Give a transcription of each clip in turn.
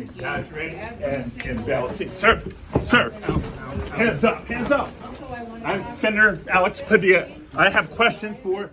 Exaggerate and embellishing. Sir, sir, hands up, hands up. I'm Senator Alex Padilla. I have questions for.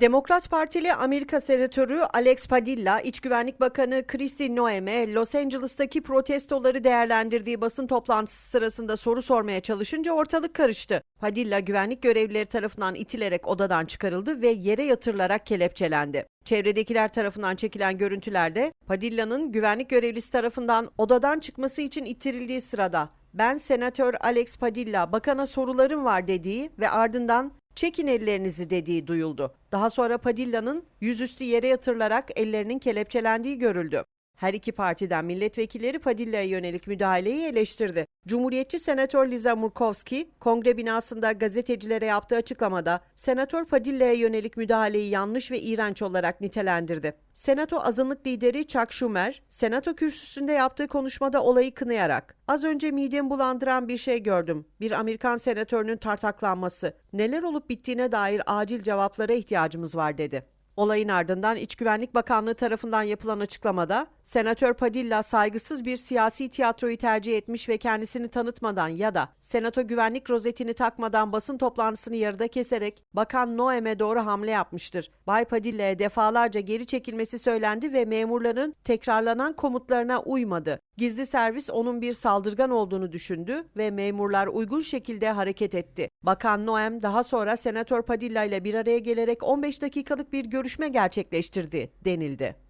Demokrat Partili Amerika Senatörü Alex Padilla, İç Güvenlik Bakanı Kristi Noem'e Los Angeles'taki protestoları değerlendirdiği basın toplantısı sırasında soru sormaya çalışınca ortalık karıştı. Padilla güvenlik görevlileri tarafından itilerek odadan çıkarıldı ve yere yatırılarak kelepçelendi. Çevredekiler tarafından çekilen görüntülerde Padilla'nın güvenlik görevlisi tarafından odadan çıkması için ittirildiği sırada ben Senatör Alex Padilla, bakana sorularım var dediği ve ardından çekin ellerinizi dediği duyuldu. Daha sonra Padilla'nın yüzüstü yere yatırılarak ellerinin kelepçelendiği görüldü. Her iki partiden milletvekilleri Padilla'ya yönelik müdahaleyi eleştirdi. Cumhuriyetçi Senatör Liza Murkowski, kongre binasında gazetecilere yaptığı açıklamada Senatör Padilla'ya yönelik müdahaleyi yanlış ve iğrenç olarak nitelendirdi. Senato azınlık lideri Chuck Schumer, Senato kürsüsünde yaptığı konuşmada olayı kınayarak, "Az önce midemi bulandıran bir şey gördüm. Bir Amerikan senatörünün tartaklanması. Neler olup bittiğine dair acil cevaplara ihtiyacımız var." dedi. Olayın ardından İç Güvenlik Bakanlığı tarafından yapılan açıklamada, Senatör Padilla saygısız bir siyasi tiyatroyu tercih etmiş ve kendisini tanıtmadan ya da Senato güvenlik rozetini takmadan basın toplantısını yarıda keserek Bakan Noem'e doğru hamle yapmıştır. Bay Padilla'ya defalarca geri çekilmesi söylendi ve memurların tekrarlanan komutlarına uymadı. Gizli servis onun bir saldırgan olduğunu düşündü ve memurlar uygun şekilde hareket etti. Bakan Noem daha sonra Senatör Padilla ile bir araya gelerek 15 dakikalık bir görüşme gerçekleştirdi denildi.